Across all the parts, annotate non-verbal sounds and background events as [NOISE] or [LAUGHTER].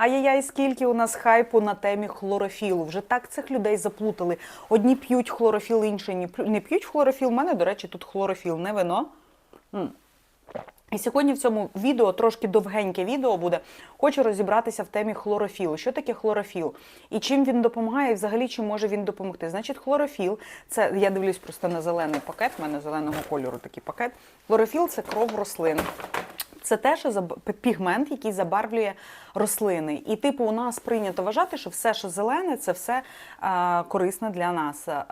Ай-яй-яй, скільки у нас хайпу на темі хлорофілу. Вже так цих людей заплутали. Одні п'ють хлорофіл, інші не п'ють хлорофіл. У мене, до речі, тут хлорофіл, не вино. І сьогодні в цьому відео трошки довгеньке відео буде. Хочу розібратися в темі хлорофілу. Що таке хлорофіл? І чим він допомагає, і взагалі чим може він допомогти? Значить, хлорофіл це я дивлюсь просто на зелений пакет. У мене зеленого кольору такий пакет. Хлорофіл це кров рослин. Це теж пігмент, який забарвлює рослини. І, типу, у нас прийнято вважати, що все, що зелене, це все е, корисне для нас. Е,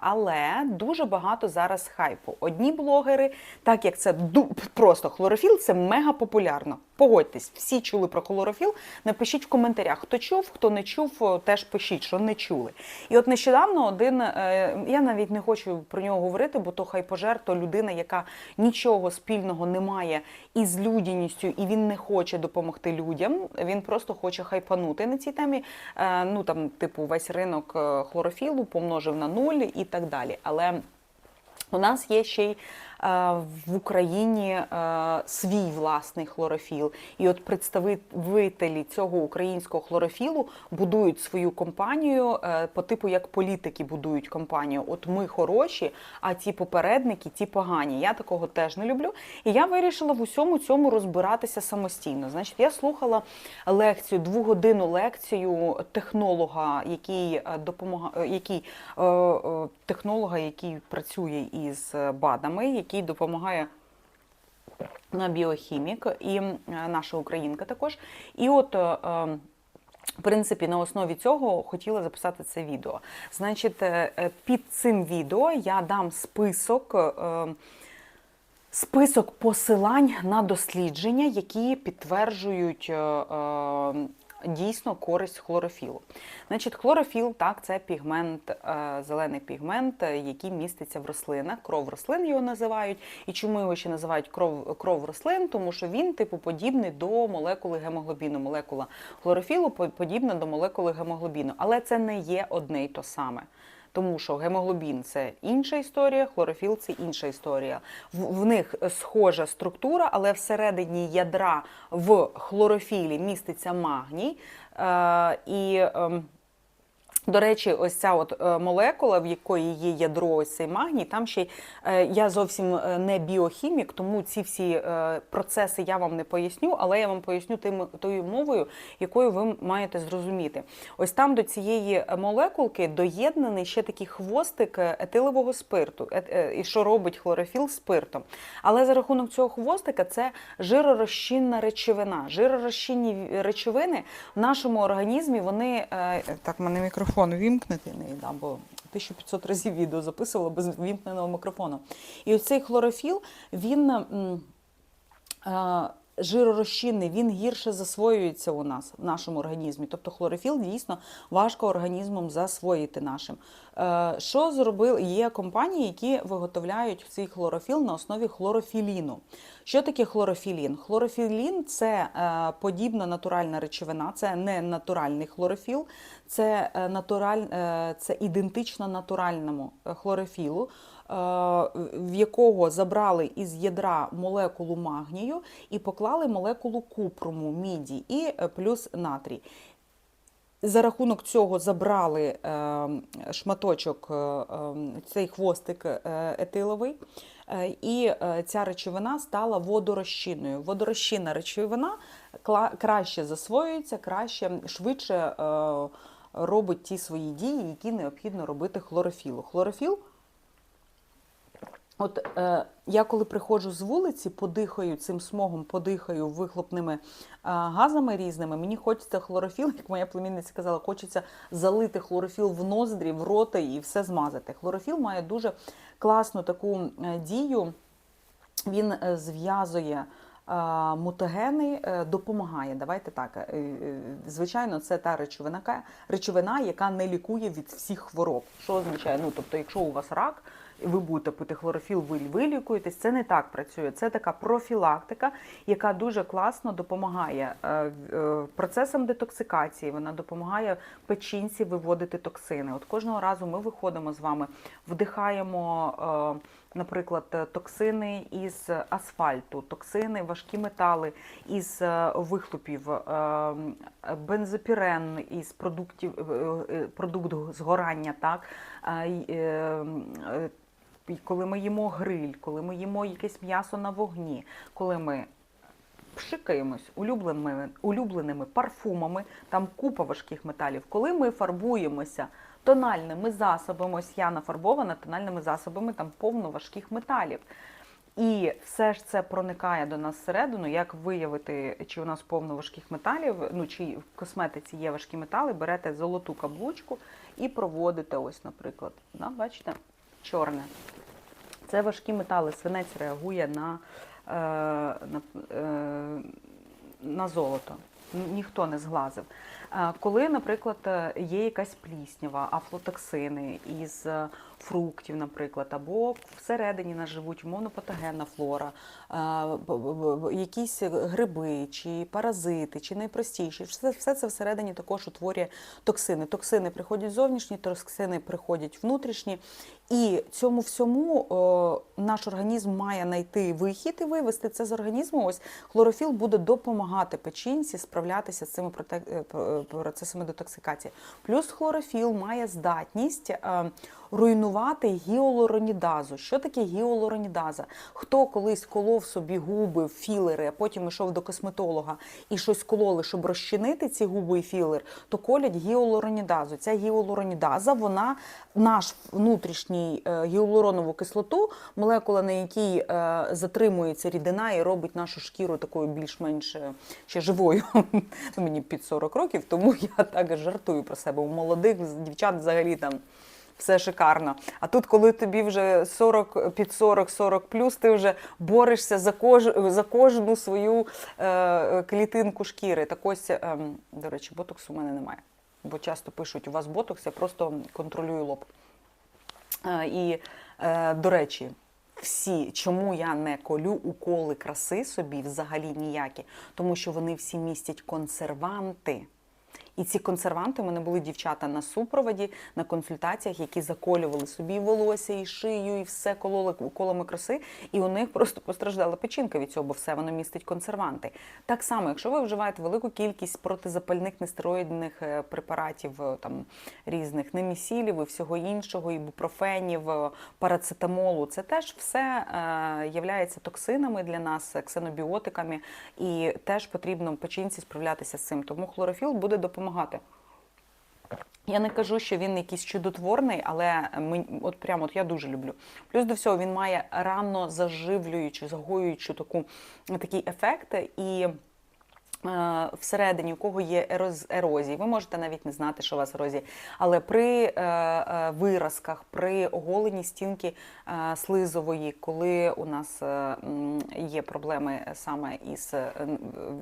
але дуже багато зараз хайпу. Одні блогери, так як це просто хлорофіл, це мега популярно. Погодьтесь, всі чули про хлорофіл. Напишіть в коментарях, хто чув, хто не чув, теж пишіть, що не чули. І от нещодавно один, е, я навіть не хочу про нього говорити, бо то хай пожер, то людина, яка нічого спільного не має із людяністю, і він не хоче допомогти людям. Він просто хоче хайпанути на цій темі. Е, Ну там, типу, весь ринок е, хлорофілу помножив на нуль і так далі. Але у нас є ще й в Україні е, свій власний хлорофіл. І от представителі цього українського хлорофілу будують свою компанію е, по типу як політики будують компанію. От ми хороші, а ті попередники, ті погані. Я такого теж не люблю. І я вирішила в усьому цьому розбиратися самостійно. Значить, я слухала лекцію, двогодинну лекцію технолога, який допомагає, який е, е, технолога, який працює із БАДами, який допомагає. Біохімік і наша українка також. І от, е, е, в принципі, на основі цього хотіла записати це відео. Значить, е, е, під цим відео я дам список. е, Список посилань на дослідження, які підтверджують е, е, дійсно користь хлорофілу. Значить, хлорофіл так, це пігмент, е, зелений пігмент, е, який міститься в рослинах. Кров рослин його називають. І чому його ще називають кров, кров рослин? Тому що він, типу, подібний до молекули гемоглобіну. Молекула хлорофілу по- подібна до молекули гемоглобіну. Але це не є одне й то саме. Тому що гемоглобін це інша історія, хлорофіл це інша історія. В, в них схожа структура, але всередині ядра в хлорофілі міститься магній. Е, і, ем, до речі, ось ця от е, молекула, в якої є ядро, ось цей магній, там ще й, е, я зовсім е, не біохімік, тому ці всі процеси я вам не поясню, але я вам поясню тим, тою мовою, якою ви маєте зрозуміти. Ось там до цієї молекулки доєднаний ще такий хвостик етилового спирту, і що робить хлорофіл спиртом. Але за рахунок цього хвостика це жиророзчинна речовина. Жиророзчинні речовини в нашому організмі вони так, мене мікрофон вімкнути не дам, бо 1500 разів відео записувала без вімкненого мікрофону. І ось цей хлорофіл, він. Жиророзчинний, він гірше засвоюється у нас в нашому організмі. Тобто хлорофіл дійсно важко організмом засвоїти нашим. Е, Що зробили? Є компанії, які виготовляють цей хлорофіл на основі хлорофіліну. Що таке хлорофілін? Хлорофілін це е, подібна натуральна речовина, це не натуральний хлорофіл, це е, натураль, е, це ідентично натуральному хлорофілу, в якого забрали із ядра молекулу магнію і поклали молекулу купруму, міді і плюс натрій. За рахунок цього забрали шматочок, е, е, цей хвостик етиловий, і е, ця речовина стала водорозчинною. Водорозчинна речовина краще засвоюється, краще, швидше е, робить ті свої дії, які необхідно робити хлорофілу. Хлорофіл От е, я коли приходжу з вулиці, подихаю цим смогом, подихаю вихлопними е, газами різними. Мені хочеться хлорофіл, [LAUGHS] як моя племінниця казала, хочеться залити хлорофіл в ноздрі, в рота і все змазати. Хлорофіл має дуже класну таку е, дію. Він е, зв'язує е, мутагени, допомагає. Давайте так. Звичайно, це та речовина, речовина, яка не лікує від всіх хвороб. Що означає? Ну, тобто, якщо у вас рак, ви будете пити хлорофіл, ви вилікуєтесь. Це не так працює. Це така профілактика, яка дуже класно допомагає е, е, процесам детоксикації. Вона допомагає печінці виводити токсини. От кожного разу ми виходимо з вами, вдихаємо. е, наприклад, токсини із асфальту, токсини, важкі метали із вихлопів, бензопірен із продуктів, продукт згорання, так, коли ми їмо гриль, коли ми їмо якесь м'ясо на вогні, коли ми пшикаємось улюбленими, улюбленими парфумами, там купа важких металів. Коли ми фарбуємося тональними засобами, ось я нафарбована тональними засобами, там повно важких металів. І все ж це проникає до нас всередину. Як виявити, чи у нас повно важких металів, ну чи в косметиці є важкі метали, берете золоту каблучку і проводите, ось, наприклад, да, бачите, чорне. Це важкі метали. Свинець реагує на, е, на, е, на золото. Ніхто не зглазив. Коли, наприклад, є якась пліснява, афлотоксини із фруктів, наприклад, або всередині нас живуть монопатогенна флора, якісь гриби, чи паразити, чи найпростіші, все, це всередині також утворює токсини. Токсини приходять зовнішні, токсини приходять внутрішні. І цьому всьому наш організм має знайти вихід і вивести це з організму. Ось хлорофіл буде допомагати печінці справлятися з цими проте- е, п- е, процесами детоксикації. Плюс хлорофіл має здатність е, руйнувати гіалуронідазу. Що таке гіалуронідаза? Хто колись колов собі губи, філери, а потім йшов до косметолога і щось кололи, щоб розчинити ці губи і філер, то колять гіалуронідазу. Ця гіалуронідаза, вона наш внутрішній е, гіалуронову кислоту, молекула, на якій е, затримується рідина і робить нашу шкіру такою більш-менш ще живою. [LAUGHS] Мені під 40 років, тому [LAUGHS] я так жартую про себе. У молодих дівчат взагалі там все шикарно. А тут, коли тобі вже 40, під 40, 40 плюс, ти вже борешся за, кож, за кожну свою е, клітинку шкіри. Так ось, е, до речі, ботоксу у мене немає. Бо часто пишуть, у вас ботокс, я просто контролюю лоб. Е, І, е, до речі, всі, чому я не колю уколи краси собі взагалі ніякі, тому що вони всі містять консерванти. І ці консерванти у мене були дівчата на супроводі, на консультаціях, які заколювали собі волосся, і шию, і все кололи уколами краси, і у них просто постраждала печінка від цього, бо все воно містить консерванти. Так само, якщо ви вживаєте велику кількість протизапальних нестероїдних е, препаратів, е, там різних немісілів і всього іншого, ібупрофенів, е, парацетамолу, це теж все являється токсинами для нас, ксенобіотиками, і теж потрібно печінці справлятися з цим. Тому хлорофіл буде допомагати. Я не кажу, що він якийсь чудотворний, але ми, от прямо от я дуже люблю. Плюс до всього він має рано заживлюючу, загоюючу таку, такий ефект. І всередині, у кого є ероз, ерозії, ви можете навіть не знати, що у вас ерозія, але при е, е, виразках, при оголенні стінки е, слизової, коли у нас е, є проблеми саме із е,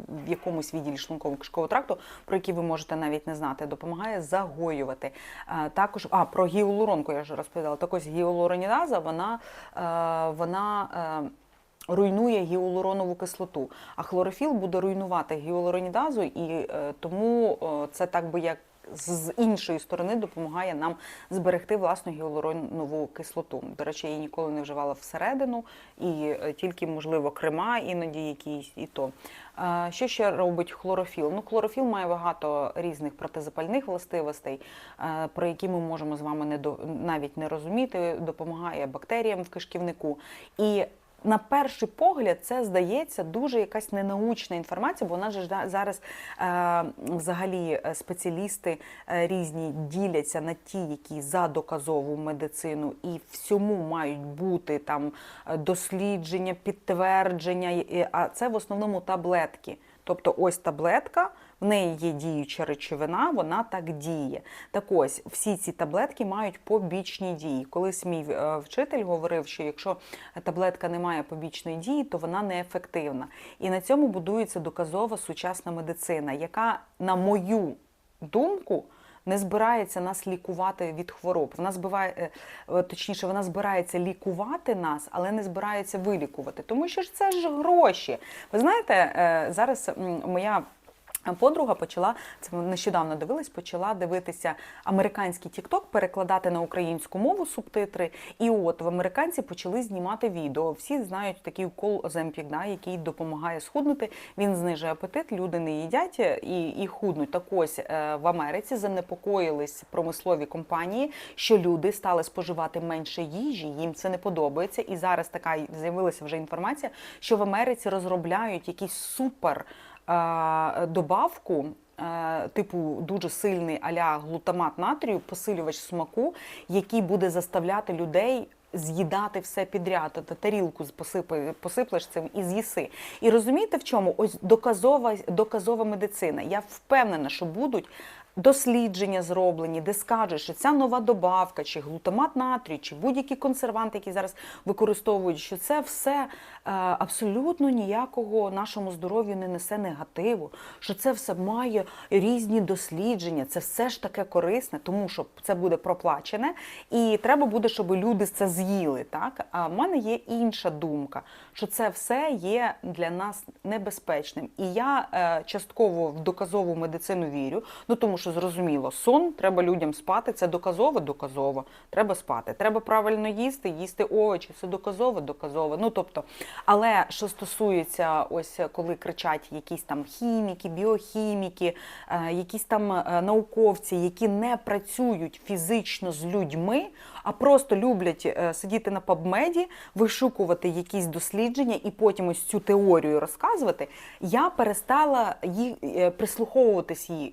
в якомусь відділі шлунково-кишкового тракту, про які ви можете навіть не знати, допомагає загоювати. Е, Також а про гіалуронку я вже розповідала. Так ось гіалуронідаза, вона, е, вона е, руйнує гіалуронову кислоту. А хлорофіл буде руйнувати гіалуронідазу, і е, тому е, це так би як з іншої сторони допомагає нам зберегти власну гіалуронову кислоту. До речі, я її ніколи не вживала всередину, і е, тільки, можливо, крема іноді якісь і то. Що ще робить хлорофіл? Ну, хлорофіл має багато різних протизапальних властивостей, про які ми можемо з вами не навіть не розуміти. Допомагає бактеріям в кишківнику. І на перший погляд це здається дуже якась ненаучна інформація, бо у нас же ж зараз е, взагалі е, спеціалісти е, різні діляться на ті, які за доказову медицину, і всьому мають бути там дослідження, підтвердження, а це в основному таблетки. Тобто ось таблетка, в неї є діюча речовина, вона так діє. Так ось, всі ці таблетки мають побічні дії. Колись мій е, вчитель говорив, що якщо таблетка не має побічної дії, то вона неефективна. І на цьому будується доказова сучасна медицина, яка, на мою думку, не збирається нас лікувати від хвороб. Вона збиває, е, е, точніше, вона збирається лікувати нас, але не збирається вилікувати. Тому що ж це ж гроші. Ви знаєте, зараз моя Подруга почала це нещодавно дивились, почала дивитися американський TikTok, перекладати на українську мову субтитри. І от в американці почали знімати відео. Всі знають такий укол Оземпік, який допомагає схуднути. Він знижує апетит, люди не їдять і, і худнуть. Так ось е, в Америці занепокоїлись промислові компанії, що люди стали споживати менше їжі. Їм це не подобається. І зараз така з'явилася вже інформація, що в Америці розробляють якісь супер е, добавку. е, Типу дуже сильний аля глутамат натрію, посилювач смаку, який буде заставляти людей з'їдати все підряд. та тарілку посипи, посиплеш цим і з'їси. І розумієте в чому? Ось доказова, доказова медицина. Я впевнена, що будуть дослідження зроблені, де скажуть, що ця нова добавка, чи глутамат натрію, чи будь-які консерванти, які зараз використовують, що це все е, абсолютно ніякого нашому здоров'ю не несе негативу, що це все має різні дослідження, це все ж таке корисне, тому що це буде проплачене, і треба буде, щоб люди це з'їли. Так? А в мене є інша думка, що це все є для нас небезпечним. І я е, частково в доказову медицину вірю, ну тому що зрозуміло, сон треба людям спати, це доказово, доказово. Треба спати. Треба правильно їсти, їсти овочі, це доказово, доказово. Ну тобто, але що стосується, ось коли кричать якісь там хіміки, біохіміки, е, якісь там е, науковці, які не працюють фізично з людьми, а просто люблять е, сидіти на пабмеді, вишукувати якісь дослідження і потім ось цю теорію розказувати, я перестала їх прислуховуватись їй,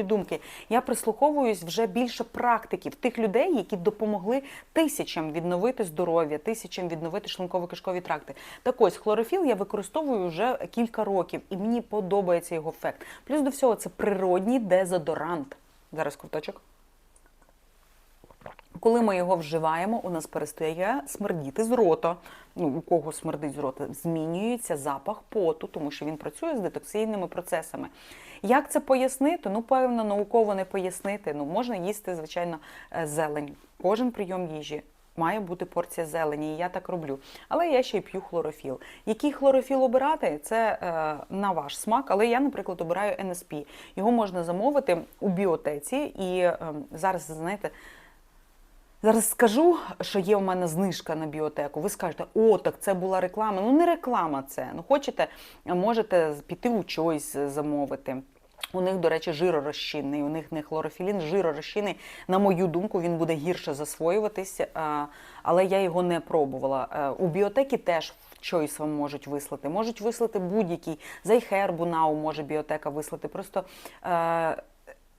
е, думки. Я прислуховуюсь вже більше практиків тих людей, які допомогли тисячам відновити здоров'я, тисячам відновити шлунково-кишкові тракти. Так ось хлорофіл я використовую вже кілька років, і мені подобається його ефект. Плюс до всього, це природній дезодорант. Зараз ковточок. Коли ми його вживаємо, у нас перестає смердіти з рота. Ну, у кого смердить з рота, змінюється запах поту, тому що він працює з детоксійними процесами. Як це пояснити? Ну, певно, науково не пояснити. Ну, можна їсти, звичайно, е, зелень. Кожен прийом їжі. Має бути порція зелені, і я так роблю. Але я ще й п'ю хлорофіл. Який хлорофіл обирати, це е, на ваш смак. Але я, наприклад, обираю НСП. Його можна замовити у біотеці. І е, зараз, знаєте, Зараз скажу, що є у мене знижка на біотеку. Ви скажете, о, так це була реклама. Ну не реклама це. Ну хочете, можете піти у чойс замовити. У них, до речі, жиророзчинний, у них не хлорофілін, жиророзчинний. На мою думку, він буде гірше засвоюватись, але я його не пробувала. Е, У біотекі теж чойс вам можуть вислати. Можуть вислати будь-який. Зайхербу нау може біотека вислати. Просто е,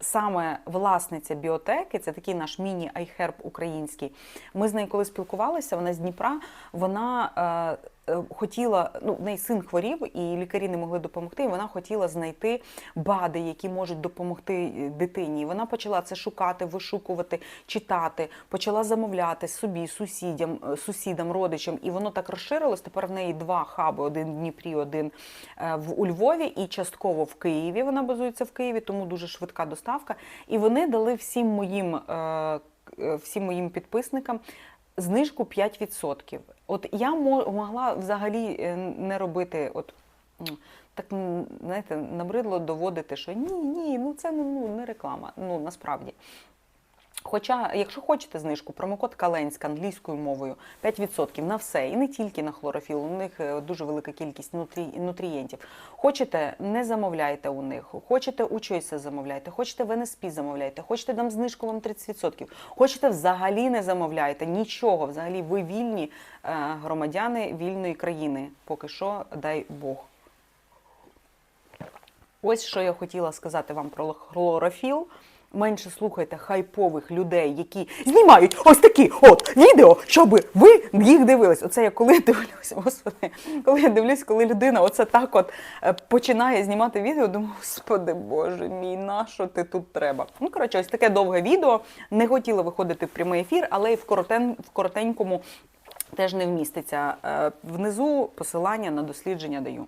саме власниця біотеки, це такий наш міні-айхерб український. Ми з нею коли спілкувалися, вона з Дніпра, вона е, хотіла, ну, в неї син хворів, і лікарі не могли допомогти. І вона хотіла знайти БАДи, які можуть допомогти е, дитині. І вона почала це шукати, вишукувати, читати, почала замовляти собі, сусідям, е, сусідам, родичам. І воно так розширилось. Тепер в неї два хаби: один в Дніпрі, один е, в у Львові, і частково в Києві. Вона базується в Києві, тому дуже швидка доставка. І вони дали всім моїм. е, е, Всім моїм підписникам знижку 5%. От я могла взагалі е, не робити, от так знаєте, набридло доводити, що ні, ні, ну це ну, ну, не реклама. Ну насправді. Хоча, якщо хочете знижку, промокод Каленська англійською мовою 5% на все, і не тільки на хлорофіл, у них е, дуже велика кількість нутрі, нутрієнтів. Хочете, не замовляйте у них, хочете у Чойсе замовляйте, хочете в НСП замовляйте, хочете дам знижку вам 30%, хочете взагалі не замовляйте, нічого, взагалі ви вільні е, громадяни вільної країни. Поки що, дай Бог. Ось що я хотіла сказати вам про хлорофіл. Менше слухайте хайпових людей, які знімають ось такі от відео, щоб ви їх дивились. Оце я коли [LAUGHS] дивлюсь, господи, коли я дивлюсь, коли людина оце так от е, починає знімати відео, думаю, господи Боже мій, на що ти тут треба? Ну, коротше, ось таке довге відео. Не хотіла виходити в прямий ефір, але й в коротен, в коротенькому теж не вміститься. Е, Внизу посилання на дослідження даю.